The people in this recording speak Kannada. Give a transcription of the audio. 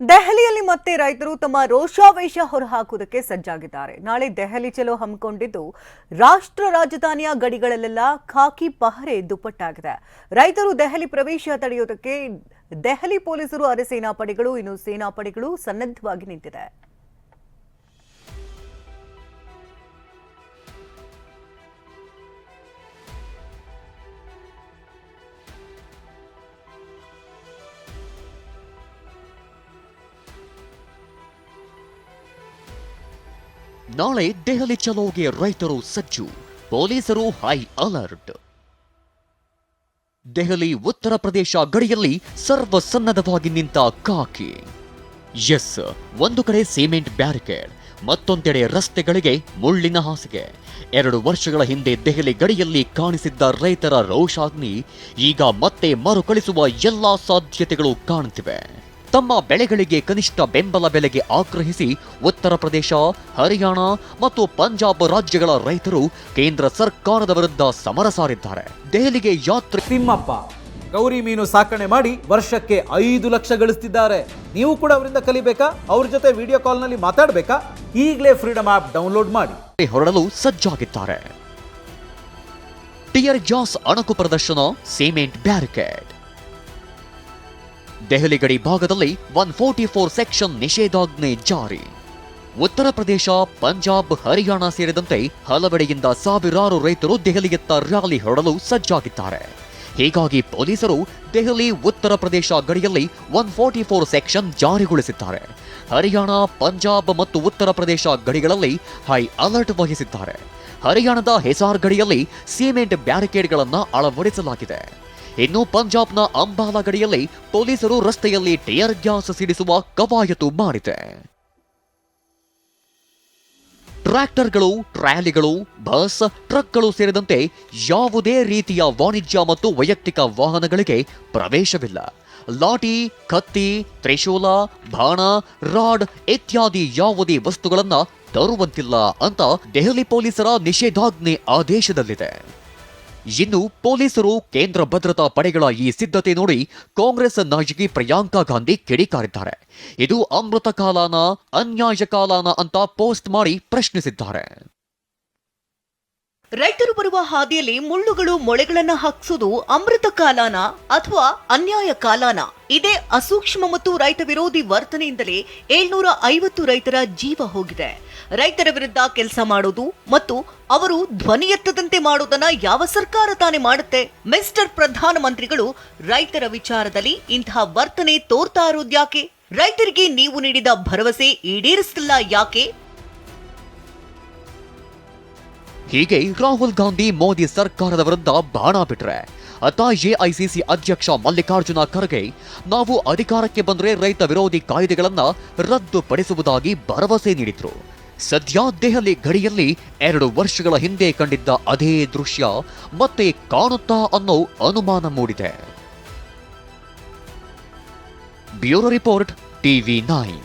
ದೆಹಲಿಯಲ್ಲಿ ಮತ್ತೆ ರೈತರು ತಮ್ಮ ರೋಷಾವೇಶ ಹೊರಹಾಕುವುದಕ್ಕೆ ಸಜ್ಜಾಗಿದ್ದಾರೆ. ನಾಳೆ ದೆಹಲಿ ಚಲೋ ಹಮ್ಮಿಕೊಂಡಿದ್ದು ರಾಷ್ಟ್ರ ರಾಜಧಾನಿಯ ಗಡಿಗಳಲ್ಲೆಲ್ಲ ಖಾಕಿ ಪಹರೆ ದುಪ್ಪಟ್ಟಾಗಿದೆ. ರೈತರು ದೆಹಲಿ ಪ್ರವೇಶ ತಡೆಯುವುದಕ್ಕೆ ದೆಹಲಿ ಪೊಲೀಸರು ಅರೆಸೇನಾ ಪಡೆಗಳು ಇನ್ನು ಸೇನಾ ಪಡೆಗಳು ಸನ್ನದ್ಧವಾಗಿ ನಿಂತಿದೆ. ನಾಳೆ ದೆಹಲಿ ಚಲೋಗೆ ರೈತರು ಸಜ್ಜು, ಪೊಲೀಸರು ಹೈ ಅಲರ್ಟ್ ದೆಹಲಿ ಉತ್ತರ ಪ್ರದೇಶ ಗಡಿಯಲ್ಲಿ ಸರ್ವಸನ್ನದ್ಧವಾಗಿ ನಿಂತ ಕಾಕಿ. ಎಸ್, ಒಂದು ಕಡೆ ಸಿಮೆಂಟ್ ಬ್ಯಾರಿಕೇಡ್, ಮತ್ತೊಂದೆಡೆ ರಸ್ತೆಗಳಿಗೆ ಮುಳ್ಳಿನ ಹಾಸಿಗೆ. ಎರಡು ವರ್ಷಗಳ ಹಿಂದೆ ದೆಹಲಿ ಗಡಿಯಲ್ಲಿ ಕಾಣಿಸಿದ್ದ ರೈತರ ರೋಷಾಗ್ನಿ, ಈಗ ಮತ್ತೆ ಮರುಕಳಿಸುವ ಎಲ್ಲಾ ಸಾಧ್ಯತೆಗಳು ಕಾಣುತ್ತಿವೆ ತಮ್ಮ ಬೆಳೆಗಳಿಗೆ ಕನಿಷ್ಠ ಬೆಂಬಲ ಬೆಲೆಗೆ ಆಗ್ರಹಿಸಿ ಉತ್ತರ ಪ್ರದೇಶ ಹರಿಯಾಣ ಮತ್ತು ಪಂಜಾಬ್ ರಾಜ್ಯಗಳ ರೈತರು ಕೇಂದ್ರ ಸರ್ಕಾರದ ವಿರುದ್ಧ ಸಮರ ಸಾರಿದ್ದಾರೆ. ದೆಹಲಿಗೆ ಯಾತ್ರೆ ತಿಮ್ಮಪ್ಪ ಗೌರಿ ಮೀನು ಸಾಕಣೆ ಮಾಡಿ ವರ್ಷಕ್ಕೆ ಐದು ಲಕ್ಷ ಗಳಿಸ್ತಿದ್ದಾರೆ. ನೀವು ಕೂಡ ಅವರಿಂದ ಕಲಿಬೇಕಾ? ಅವ್ರ ಜೊತೆ ವಿಡಿಯೋ ಕಾಲ್ನಲ್ಲಿ ಮಾತಾಡಬೇಕಾ? ಈಗಲೇ ಫ್ರೀಡಮ್ ಆಪ್ ಡೌನ್ಲೋಡ್ ಮಾಡಿ. ಹೊರಡಲು ಸಜ್ಜಾಗಿದ್ದಾರೆ. ಟಿಯರ್ ಜಾಸ್ ಅಣಕು ಪ್ರದರ್ಶನ ಸಿಮೆಂಟ್ ಬ್ಯಾರಿಕೇಡ್. ದೆಹಲಿ ಗಡಿ ಭಾಗದಲ್ಲಿ ಒನ್ ಫೋರ್ಟಿ ಫೋರ್ ಸೆಕ್ಷನ್ ನಿಷೇಧಾಜ್ಞೆ ಜಾರಿ. ಉತ್ತರ ಪ್ರದೇಶ, ಪಂಜಾಬ್, ಹರಿಯಾಣ ಸೇರಿದಂತೆ ಹಲವೆಡೆಯಿಂದ ಸಾವಿರಾರು ರೈತರು ದೆಹಲಿಯತ್ತ ರ್ಯಾಲಿ ಹೊರಡಲು ಸಜ್ಜಾಗಿದ್ದಾರೆ. ಹೀಗಾಗಿ ಪೊಲೀಸರು ದೆಹಲಿ, ಉತ್ತರ ಪ್ರದೇಶ ಗಡಿಯಲ್ಲಿ ಒನ್ ಫೋರ್ಟಿ ಫೋರ್ ಸೆಕ್ಷನ್ ಜಾರಿಗೊಳಿಸಿದ್ದಾರೆ. ಹರಿಯಾಣ, ಪಂಜಾಬ್ ಮತ್ತು ಉತ್ತರ ಪ್ರದೇಶ ಗಡಿಗಳಲ್ಲಿ ಹೈ ಅಲರ್ಟ್ ವಹಿಸಿದ್ದಾರೆ. ಹರಿಯಾಣದ ಹೆಸಾರ್ ಗಡಿಯಲ್ಲಿ ಸಿಮೆಂಟ್ ಬ್ಯಾರಿಕೇಡ್ಗಳನ್ನು ಅಳವಡಿಸಲಾಗಿದೆ. ಇನ್ನು ಪಂಜಾಬ್ನ ಅಂಬಾಲ ಗಡಿಯಲ್ಲಿ ಪೊಲೀಸರು ರಸ್ತೆಯಲ್ಲಿ ಟಿಯರ್ ಗ್ಯಾಸ್ ಸಿಡಿಸುವ ಕವಾಯತು ಮಾಡಿದೆ. ಟ್ರ್ಯಾಕ್ಟರ್ಗಳು, ಟ್ರ್ಯಾಲಿಗಳು, ಬಸ್, ಟ್ರಕ್ಗಳು ಸೇರಿದಂತೆ ಯಾವುದೇ ರೀತಿಯ ವಾಣಿಜ್ಯ ಮತ್ತು ವೈಯಕ್ತಿಕ ವಾಹನಗಳಿಗೆ ಪ್ರವೇಶವಿಲ್ಲ. ಲಾಟಿ ಕತ್ತಿ, ತ್ರಿಶೂಲ, ಬಾಣ, ರಾಡ್ ಇತ್ಯಾದಿ ಯಾವುದೇ ವಸ್ತುಗಳನ್ನು ತರುವಂತಿಲ್ಲ ಅಂತ ದೆಹಲಿ ಪೊಲೀಸರ ನಿಷೇಧಾಜ್ಞೆ ಆದೇಶದಲ್ಲಿದೆ. ಇನ್ನು ಪೊಲೀಸರು ಕೇಂದ್ರ ಭದ್ರತಾ ಪಡೆಗಳ ಈ ಸಿದ್ಧತೆ ನೋಡಿ ಕಾಂಗ್ರೆಸ್ ನಾಯಕಿ ಪ್ರಿಯಾಂಕಾ ಗಾಂಧಿ ಕಿಡಿಕಾರಿದ್ದಾರೆ. ಇದು ಅಮೃತ ಕಾಲಾನ ಅನ್ಯಾಯ ಕಾಲಾನ ಅಂತ ಪೋಸ್ಟ್ ಮಾಡಿ ಪ್ರಶ್ನಿಸಿದ್ದಾರೆ. ರೈತರು ಬರುವ ಹಾದಿಯಲ್ಲಿ ಮುಳ್ಳುಗಳು ಮೊಳೆಗಳನ್ನ ಹಾಕ್ಸೋದು ಅಮೃತ ಕಾಲಾನ ಅಥವಾ ಅನ್ಯಾಯ ಕಾಲಾನ? ಇದೇ ಅಸೂಕ್ಷ್ಮ ಮತ್ತು ರೈತ ವಿರೋಧಿ ವರ್ತನೆಯಿಂದಲೇ ಏಳ್ನೂರ ಐವತ್ತು ರೈತರ ಜೀವ ಹೋಗಿದೆ. ರೈತರ ವಿರುದ್ಧ ಕೆಲಸ ಮಾಡೋದು ಮತ್ತು ಅವರು ಧ್ವನಿ ಎತ್ತದಂತೆ ಮಾಡೋದನ್ನ ಯಾವ ಸರ್ಕಾರ ತಾನೇ ಮಾಡುತ್ತೆ? ಮಿಸ್ಟರ್ ಪ್ರಧಾನಮಂತ್ರಿಗಳು ರೈತರ ವಿಚಾರದಲ್ಲಿ ಇಂತಹ ವರ್ತನೆ ತೋರ್ತಾ ಇರೋದ್ಯಾಕೆ ರೈತರಿಗೆ ನೀವು ನೀಡಿದ ಭರವಸೆ ಈಡೇರಿಸಲ್ಲ ಯಾಕೆ? ಹೀಗೆ ರಾಹುಲ್ ಗಾಂಧಿ, ಮೋದಿ ಸರ್ಕಾರದ ವಿರುದ್ಧ ಬಾಣ ಬಿಟ್ರೆ ಅತ ಎಐಸಿಸಿ ಅಧ್ಯಕ್ಷ ಮಲ್ಲಿಕಾರ್ಜುನ ಖರ್ಗೆ ನಾವು ಅಧಿಕಾರಕ್ಕೆ ಬಂದರೆ ರೈತ ವಿರೋಧಿ ಕಾಯ್ದೆಗಳನ್ನ ರದ್ದುಪಡಿಸುವುದಾಗಿ ಭರವಸೆ ನೀಡಿದ್ರು. ಸದ್ಯ ದೆಹಲಿ ಗಡಿಯಲ್ಲಿ ಎರಡು ವರ್ಷಗಳ ಹಿಂದೆ ಕಂಡಿದ್ದ ಅದೇ ದೃಶ್ಯ ಮತ್ತೆ ಕಾಣುತ್ತಾ ಅನ್ನೋ ಅನುಮಾನ ಮೂಡಿದೆ. Bureau report, TV nine.